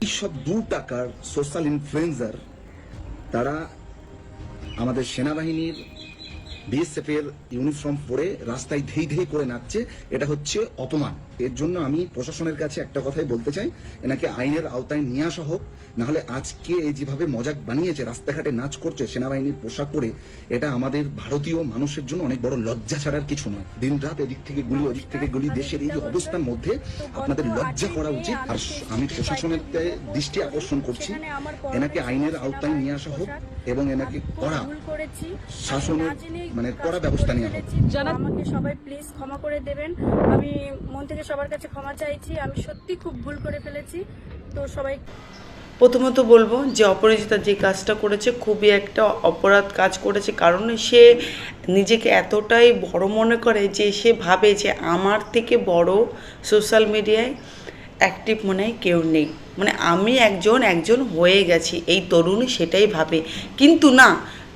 এইসব দু টাকার সোশ্যাল ইনফ্লুয়েন্সার তারা আমাদের সেনাবাহিনীর বিএসএফ এর ইউনিফর্ম পরে রাস্তায় ধেই ধেই করে নাচছে এটা হচ্ছে অপমান। এর জন্য আমি প্রশাসনের কাছে একটা কথাই বলতে চাই এনাকে আইনের আওতায় নিয়ে আসা হোক নাহলে আজকে এই যেভাবে মজাক বানিয়েছে রাস্তাঘাটে নাচ করছে সেনাবাহিনীর পোশাক পরে এটা আমাদের ভারতীয় মানুষের জন্য অনেক বড় লজ্জা ছাড়ার কিছু নয়। দিন রাত এদিক থেকে গুলি ওদিক থেকে গুলি দেশের এই অবস্থার মধ্যে আপনাদের লজ্জা করা উচিত আর আমি প্রশাসনের দৃষ্টি আকর্ষণ করছি এনাকে আইনের আওতায় নিয়ে আসা হোক এবং এনাকে করা শাসনের মানে কড়া ব্যবস্থা নেওয়া হোক ফেলেছি। আমাকে সবাই প্লিজ ক্ষমা করে দেবেন। আমি মন থেকে সবার কাছে ক্ষমা চাইছি। আমি সত্যি খুব ভুল করে ফেলেছি। তো সবাই প্রথমত বলব যে অপরাজিতা যে কাজটা করেছে খুবই একটা অপরাধ কাজ করেছে। কারণ সে নিজেকে এতটাই বড় মনে করে যে সে ভাবে যে আমার থেকে বড় সোশ্যাল মিডিয়ায় অ্যাক্টিভ মনে হয় কেউ নেই। মানে আমি একজন একজন হয়ে গেছি। এই তরুণী সেটাই ভাবে। কিন্তু না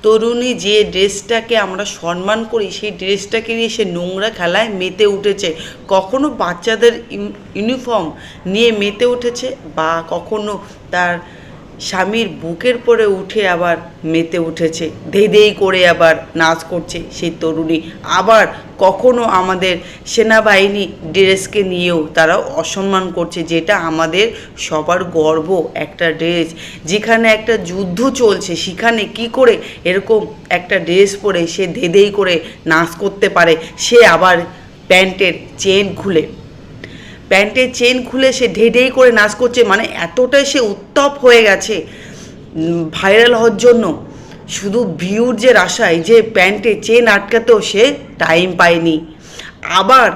তরুণী যে ড্রেসটাকে আমরা সম্মান করি, সেই ড্রেসটাকে নিয়ে সে নোংরা খেলায় মেতে উঠেছে। কখনো বাচ্চাদের ইউ- ইউনিফর্ম নিয়ে মেতে উঠেছে বা কখনো তার স্বামীর বুকের পরে উঠে আবার মেতে উঠেছে। ধেই ধেই করে আবার নাচ করছে সেই তরুণী। আবার কখনো আমাদের সেনাবাহিনী ড্রেসকে নিয়েও তারা অসম্মান করছে, যেটা আমাদের সবার গর্ব একটা ড্রেস। যেখানে একটা যুদ্ধ চলছে, সেখানে কি করে এরকম একটা ড্রেস পরে সে ধেদেই করে নাচ করতে পারে, সে আবার প্যান্টের চেন খুলে প্যান্টের চেন খুলে সে ঢেঢেই করে নাচ করছে মানে এতটাই সে উত্তপ হয়ে গেছে ভাইরাল হওয়ার জন্য। শুধু ভিউর যে আশায় যে প্যান্টে চেন আটকাতেও সে টাইম পায়নি। আবার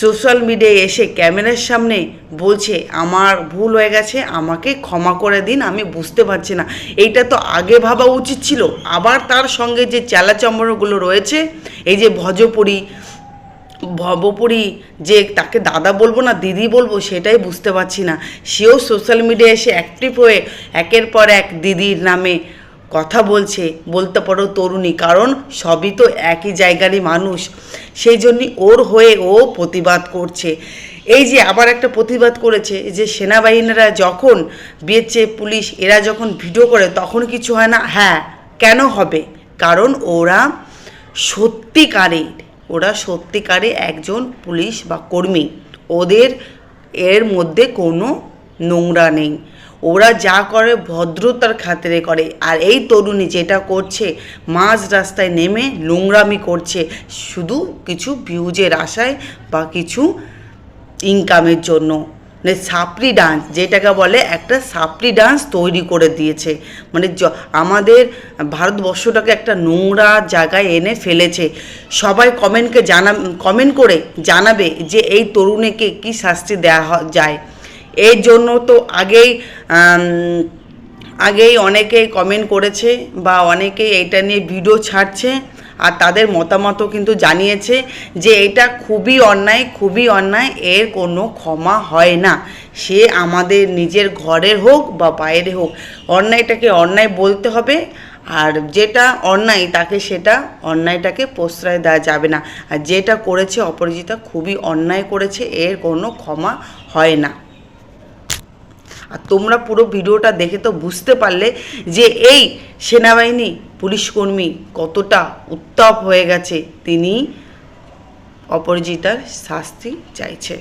সোশ্যাল মিডিয়ায় এসে ক্যামেরার সামনে বলছে, আমার ভুল হয়ে গেছে, আমাকে ক্ষমা করে দিন, আমি বুঝতে পারছি না। এইটা তো আগে ভাবা উচিত ছিল। আবার তার সঙ্গে যে চেলাচমড়গুলো রয়েছে, এই যে ভজপুরি ভবপুরী যে তাকে দাদা বলব না দিদি বলব সেটাই বুঝতে পারছি না। সেও সোশ্যাল মিডিয়ায় এসে অ্যাক্টিভ হয়ে একের পর এক দিদির নামে কথা বলছে, বলতে পারো তরুণী, কারণ সবই তো একই জায়গারই মানুষ। সেই জন্যই ওর হয়ে ও প্রতিবাদ করছে। এই যে আবার একটা প্রতিবাদ করেছে যে সেনাবাহিনীরা যখন বিএসএফ পুলিশ এরা যখন ভিডিও করে তখন কিছু হয় না? হ্যাঁ কেন হবে? কারণ ওরা সত্যিকারের ওরা সত্যিকারে একজন পুলিশ বা কর্মী। ওদের এর মধ্যে কোনো নোংরা নেই। ওরা যা করে ভদ্রতার খাতিরে করে। আর এই তরুণী যেটা করছে, মাঝ রাস্তায় নেমে নোংরামি করছে, শুধু কিছু ভিউজের আশায় বা কিছু ইনকামের জন্য। মানে সাপড়ি ডান্স যেটাকে বলে একটা সাপড়ি ডান্স তৈরি করে দিয়েছে। মানে আমাদের ভারতবর্ষটাকে একটা নোংরা জায়গায় এনে ফেলেছে। সবাই কমেন্টকে জানা কমেন্ট করে জানাবে যে এই তরুণীকে কি শাস্তি দেওয়া যায়। এর জন্য তো আগেই আগেই অনেকেই কমেন্ট করেছে বা অনেকেই এটা নিয়ে ভিডিও ছাড়ছে। আর তাদের মতামতও কিন্তু জানিয়েছে যে এটা খুবই অন্যায় খুবই অন্যায়, এর কোনো ক্ষমা হয় না। সে আমাদের নিজের ঘরের হোক বা বাইরে হোক, অন্যায়টাকে অন্যায় বলতে হবে আর যেটা অন্যায় তাকে সেটা অন্যায়টাকে প্রশ্রয় দেওয়া যাবে না। আর যেটা করেছে অপরাজিতা খুবই অন্যায় করেছে, এর কোনো ক্ষমা হয় না। আর তোমরা পুরো ভিডিওটা দেখে তো বুঝতে পারলে যে এই সেনাবাহিনী পুলিশকর্মী কতটা উত্তাপ হয়ে গেছে, তিনি অপরাজিতার শাস্তি চাইছে।